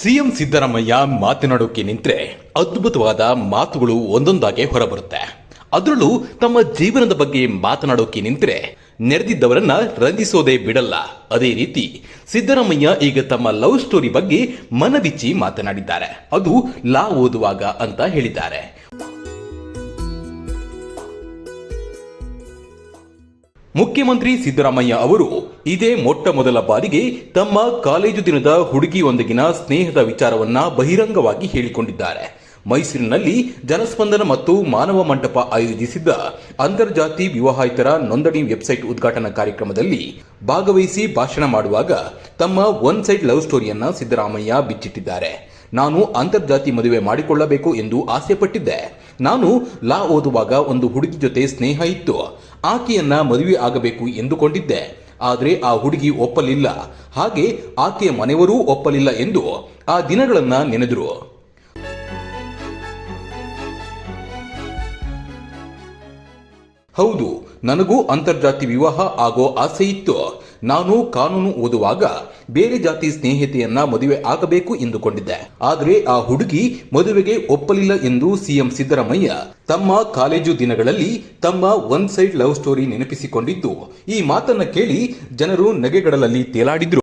CM Siddaramaiah ಮಾತನಾಡೋಕೆ ನಿಂತ್ರೆ ಅದ್ಭುತವಾದ ಮಾತುಗಳು ಒಂದೊಂದಾಗೆ ಹೊರಬರುತ್ತೆ. ಅದರಲ್ಲೂ ತಮ್ಮ ಜೀವನದ ಬಗ್ಗೆ ಮಾತನಾಡೋಕೆ ನಿಂತ್ರೆ ನೆರೆದಿದ್ದವರನ್ನ ರಂಜಿಸೋದೇ ಬಿಡಲ್ಲ. ಅದೇ ರೀತಿ ಸಿದ್ದರಾಮಯ್ಯ ಈಗ ತಮ್ಮ ಲವ್ ಸ್ಟೋರಿ ಬಗ್ಗೆ ಮನಬಿಚ್ಚಿ ಮಾತನಾಡಿದ್ದಾರೆ. ಅದು ಲಾ ಓದುವಾಗ ಅಂತ ಹೇಳಿದ್ದಾರೆ. ಮುಖ್ಯಮಂತ್ರಿ ಸಿದ್ದರಾಮಯ್ಯ ಅವರು ಇದೇ ಮೊಟ್ಟ ಮೊದಲ ಬಾರಿಗೆ ತಮ್ಮ ಕಾಲೇಜು ದಿನದ ಹುಡುಗಿಯೊಂದಿಗಿನ ಸ್ನೇಹದ ವಿಚಾರವನ್ನ ಬಹಿರಂಗವಾಗಿ ಹೇಳಿಕೊಂಡಿದ್ದಾರೆ. ಮೈಸೂರಿನಲ್ಲಿ ಜನಸ್ಪಂದನ ಮತ್ತು ಮಾನವ ಮಂಟಪ ಆಯೋಜಿಸಿದ್ದ ಅಂತರ್ಜಾತಿ ವಿವಾಹಿತರ ನೋಂದಣಿ ವೆಬ್ಸೈಟ್ ಉದ್ಘಾಟನಾ ಕಾರ್ಯಕ್ರಮದಲ್ಲಿ ಭಾಗವಹಿಸಿ ಭಾಷಣ ಮಾಡುವಾಗ ತಮ್ಮ ಒನ್ ಸೈಡ್ ಲವ್ ಸ್ಟೋರಿಯನ್ನ ಸಿದ್ದರಾಮಯ್ಯ ಬಿಚ್ಚಿಟ್ಟಿದ್ದಾರೆ. ನಾನು ಅಂತರ್ಜಾತಿ ಮದುವೆ ಮಾಡಿಕೊಳ್ಳಬೇಕು ಎಂದು ಆಸೆ ಪಟ್ಟಿದ್ದೆ ನಾನು ಲಾ ಓದುವಾಗ ಒಂದು ಹುಡುಗಿ ಜೊತೆ ಸ್ನೇಹ ಇತ್ತು. ಆಕೆಯನ್ನ ಮದುವೆ ಆಗಬೇಕು ಎಂದುಕೊಂಡಿದ್ದೆ. ಆದರೆ ಆ ಹುಡುಗಿ ಒಪ್ಪಲಿಲ್ಲ. ಹಾಗೆ ಆಕೆಯ ಮನೆಯವರೂ ಒಪ್ಪಲಿಲ್ಲ ಎಂದು ಆ ದಿನಗಳನ್ನ ನೆನೆದರು. ಹೌದು, ನನಗೂ ಅಂತರ್ಜಾತಿ ವಿವಾಹ ಆಗೋ ಆಸೆ ಇತ್ತು. ನಾನು ಕಾನೂನು ಓದುವಾಗ ಬೇರೆ ಜಾತಿ ಸ್ನೇಹಿತೆಯನ್ನ ಮದುವೆ ಆಗಬೇಕು ಎಂದುಕೊಂಡಿದ್ದೆ. ಆದರೆ ಆ ಹುಡುಗಿ ಮದುವೆಗೆ ಒಪ್ಪಲಿಲ್ಲ ಎಂದು ಸಿಎಂ ಸಿದ್ದರಾಮಯ್ಯ ತಮ್ಮ ಕಾಲೇಜು ದಿನಗಳಲ್ಲಿ ತಮ್ಮ ಒನ್ ಸೈಡ್ ಲವ್ ಸ್ಟೋರಿ ನೆನಪಿಸಿಕೊಂಡಿದ್ದು. ಈ ಮಾತನ್ನ ಕೇಳಿ ಜನರು ನಗೆಗಡಲಲ್ಲಿ ತೇಲಾಡಿದ್ರು.